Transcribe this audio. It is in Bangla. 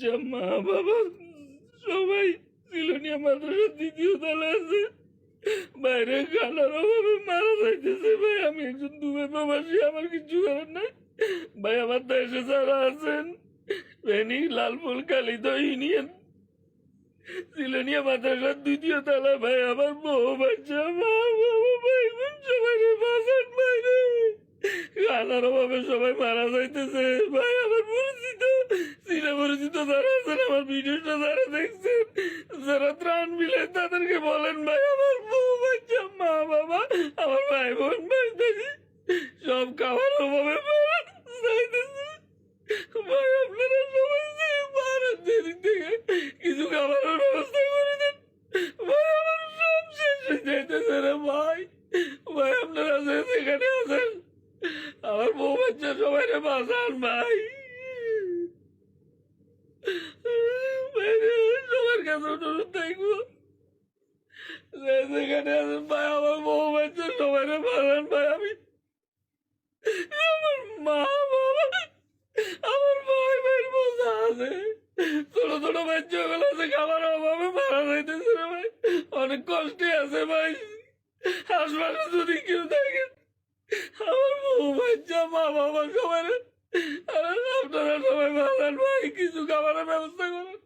যে মা বাবা, সবাই সিলোনিয়া মাদ্রাসার দ্বিতীয় তলা আছে। বাইরে খানার অভাবে মারা যাইতেছে, ভাই, আমি একজন দুবে প্রবাসী, আমার কিছু করার নাই। ভাই, আমার দেশে যারা আছেন ভেনি লালপুল কালিদ ইউনিয়ন সিলোনিয়া মাদ্রাসার দ্বিতীয় তলা ভাই, আমার বউ বাচ্চা মা, বাবা, ভাই সবাই রে বাসান ভাই খানার অভাবে সবাই মারা যাইতেছে, ভাই, আমার পরিচিত সিনে পরিচিত যারা আছেন, আমার ভিডিওটা যারা দেখছেন, যারা ত্রাণ মিলে তাদেরকে বলেন ভাই, আমার বউ বাচ্চা, মা বাবা, আমার ভাই বোন ভাই দেখি সব খাবার অভাবে ভাই, আপনারা সবাই যে মারেন যেদিক থেকে কিছু খাবারের ব্যবস্থা করে দেন। ভাই, আমার সব শেষ হয়ে যাইতেছে রে ভাই। ভাই, আপনারা যে সেখানে আছেন, আমার বউ বাচ্চা সবাই রে বাঁচান ভাই রে, সবার কাছে অনুরোধ থাকব যে সেখানে আছেন ভাই, আমার বউ বাচ্চা সবাই বাঁচান ভাই, আমি আমার মা, বাবা, আমার ভাই ভাই বোঝা আছে। ছোট ছোট বাচ্চা গুলো আছে খাবার অভাবে মারা যাইতেছে রে ভাই। অনেক কষ্টে আছে ভাই। হাসপাতালে যদি কেউ থাকে, আমার বউ বাচ্চা, মা, বাবা সবাই আপনারা সবাই ভালো ভাই, কিছু খাবারের ব্যবস্থা করুন।